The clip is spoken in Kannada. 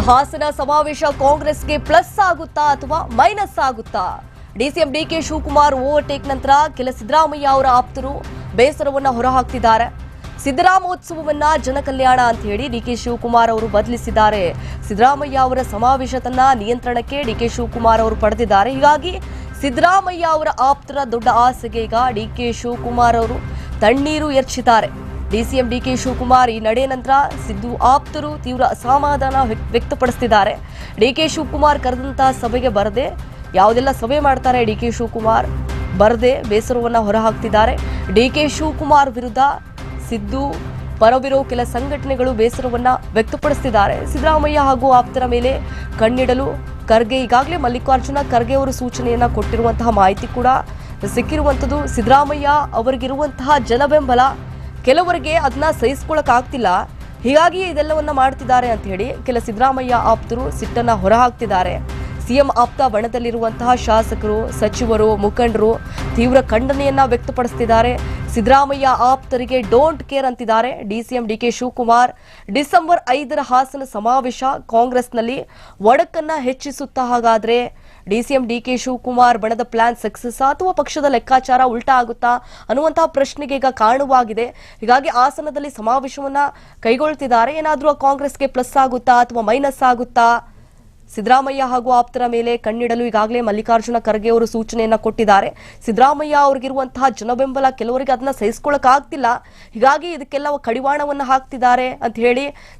ಹಾಸನ ಸಮಾವೇಶ ಕಾಂಗ್ರೆಸ್ಗೆ ಪ್ಲಸ್ ಆಗುತ್ತಾ ಅಥವಾ ಮೈನಸ್ ಆಗುತ್ತಾ? ಡಿಸಿಎಂ ಡಿಕೆ ಶಿವಕುಮಾರ್ ಓವರ್ಟೇಕ್ ನಂತರ ಕೆಲ ಸಿದ್ದರಾಮಯ್ಯ ಅವರ ಆಪ್ತರು ಬೇಸರವನ್ನ ಹೊರಹಾಕ್ತಿದ್ದಾರೆ. ಸಿದ್ದರಾಮೋತ್ಸವವನ್ನ ಜನಕಲ್ಯಾಣ ಅಂತ ಹೇಳಿ ಡಿಕೆ ಶಿವಕುಮಾರ್ ಅವರು ಬದಲಿಸಿದ್ದಾರೆ. ಸಿದ್ದರಾಮಯ್ಯ ಅವರ ಸಮಾವೇಶತನ್ನ ನಿಯಂತ್ರಣಕ್ಕೆ ಡಿಕೆ ಶಿವಕುಮಾರ್ ಅವರು ಪಡೆದಿದ್ದಾರೆ. ಹೀಗಾಗಿ ಸಿದ್ದರಾಮಯ್ಯ ಅವರ ಆಪ್ತರ ದೊಡ್ಡ ಆಸೆಗೆ ಈಗ ಡಿಕೆ ಶಿವಕುಮಾರ್ ಅವರು ತಣ್ಣೀರು ಎರಚಿದ್ದಾರೆ. ಡಿಸಿಎಂ ಡಿಕೆ ಶಿವಕುಮಾರ್ ಈ ನಡೆ ನಂತರ ಸಿದ್ದು ಆಪ್ತರು ತೀವ್ರ ಅಸಮಾಧಾನ ವ್ಯಕ್ತಪಡಿಸ್ತಿದ್ದಾರೆ. ಡಿಕೆ ಶಿವಕುಮಾರ್ ಕರೆದಂತಹ ಸಭೆಗೆ ಬರದೆ ಯಾವುದೆಲ್ಲ ಸಭೆ ಮಾಡ್ತಾರೆ ಡಿಕೆ ಶಿವಕುಮಾರ್? ಬರದೆ ಬೇಸರವನ್ನು ಹೊರಹಾಕ್ತಿದ್ದಾರೆ. ಡಿಕೆ ಶಿವಕುಮಾರ್ ವಿರುದ್ಧ ಸಿದ್ದು ಪರವಿರೋ ಕೆಲ ಸಂಘಟನೆಗಳು ಬೇಸರವನ್ನ ವ್ಯಕ್ತಪಡಿಸುತ್ತಿದ್ದಾರೆ ಸಿದ್ದರಾಮಯ್ಯ ಹಾಗೂ ಆಪ್ತರ ಮೇಲೆ ಕಣ್ಣಿಡಲು ಖರ್ಗೆ, ಈಗಾಗಲೇ ಮಲ್ಲಿಕಾರ್ಜುನ ಖರ್ಗೆ ಅವರು ಸೂಚನೆಯನ್ನ ಕೊಟ್ಟಿರುವಂತಹ ಮಾಹಿತಿ ಕೂಡ ಸಿಕ್ಕಿರುವಂಥದ್ದು. ಸಿದ್ದರಾಮಯ್ಯ ಅವರಿಗಿರುವಂತಹ ಜನಬೆಂಬಲ ಕೆಲವರಿಗೆ ಅದನ್ನ ಸಹಿಸ್ಕೊಳಕ್ ಆಗ್ತಿಲ್ಲ ಹೀಗಾಗಿ ಇದೆಲ್ಲವನ್ನ ಮಾಡ್ತಿದ್ದಾರೆ ಅಂತ ಹೇಳಿ ಕೆಲ ಸಿದ್ದರಾಮಯ್ಯ ಆಪ್ತರು ಸಿಟ್ಟನ್ನ ಹೊರಹಾಕ್ತಿದ್ದಾರೆ. ಸಿಎಂ ಆಪ್ತ ಬಣದಲ್ಲಿರುವಂತಹ ಶಾಸಕರು, ಸಚಿವರು, ಮುಖಂಡರು ತೀವ್ರ ಖಂಡನೆಯನ್ನ ವ್ಯಕ್ತಪಡಿಸ್ತಿದ್ದಾರೆ. ಸಿದ್ದರಾಮಯ್ಯ ಆಪ್ತರಿಗೆ ಡೋಂಟ್ ಕೇರ್ ಅಂತಿದ್ದಾರೆ. ಡಿಸಿಎಂ ಡಿಕೆ ಶಿವಕುಮಾರ್, ಡಿಸೆಂಬರ್ ಐದರ ಹಾಸನ ಸಮಾವೇಶ ಕಾಂಗ್ರೆಸ್ನಲ್ಲಿ ಒಡಕನ್ನ ಹೆಚ್ಚಿಸುತ್ತಾ ಹಾಗಾದ್ರೆ ಡಿಸಿಎಂ ಡಿಕೆ ಶಿವಕುಮಾರ್ ಬಣದ ಪ್ಲಾನ್ ಸಕ್ಸಸ್ ಅಥವಾ ಪಕ್ಷದ ಲೆಕ್ಕಾಚಾರ ಉಲ್ಟಾ ಆಗುತ್ತಾ ಅನ್ನುವಂತಹ ಪ್ರಶ್ನೆಗೆ ಈಗ ಕಾರಣವಾಗಿದೆ. ಹೀಗಾಗಿ ಆಸನದಲ್ಲಿ ಸಮಾವೇಶವನ್ನ ಕೈಗೊಳ್ತಿದ್ದಾರೆ. ಏನಾದರೂ ಕಾಂಗ್ರೆಸ್ಗೆ ಪ್ಲಸ್ ಆಗುತ್ತಾ ಅಥವಾ ಮೈನಸ್ ಆಗುತ್ತಾ? ಸಿದ್ದರಾಮಯ್ಯ ಹಾಗೂ ಆಪ್ತರ ಮೇಲೆ ಕಣ್ಣಿಡಲು ಈಗಾಗಲೇ ಮಲ್ಲಿಕಾರ್ಜುನ ಖರ್ಗೆ ಅವರು ಸೂಚನೆಯನ್ನ ಕೊಟ್ಟಿದ್ದಾರೆ. ಸಿದ್ದರಾಮಯ್ಯ ಅವ್ರಿಗಿರುವಂತಹ ಜನಬೆಂಬಲ ಕೆಲವರಿಗೆ ಅದನ್ನ ಸಹಿಸ್ಕೊಳಕ್ ಆಗ್ತಿಲ್ಲ ಹೀಗಾಗಿ ಇದಕ್ಕೆಲ್ಲ ಕಡಿವಾಣವನ್ನ ಹಾಕ್ತಿದ್ದಾರೆ ಅಂತ ಹೇಳಿ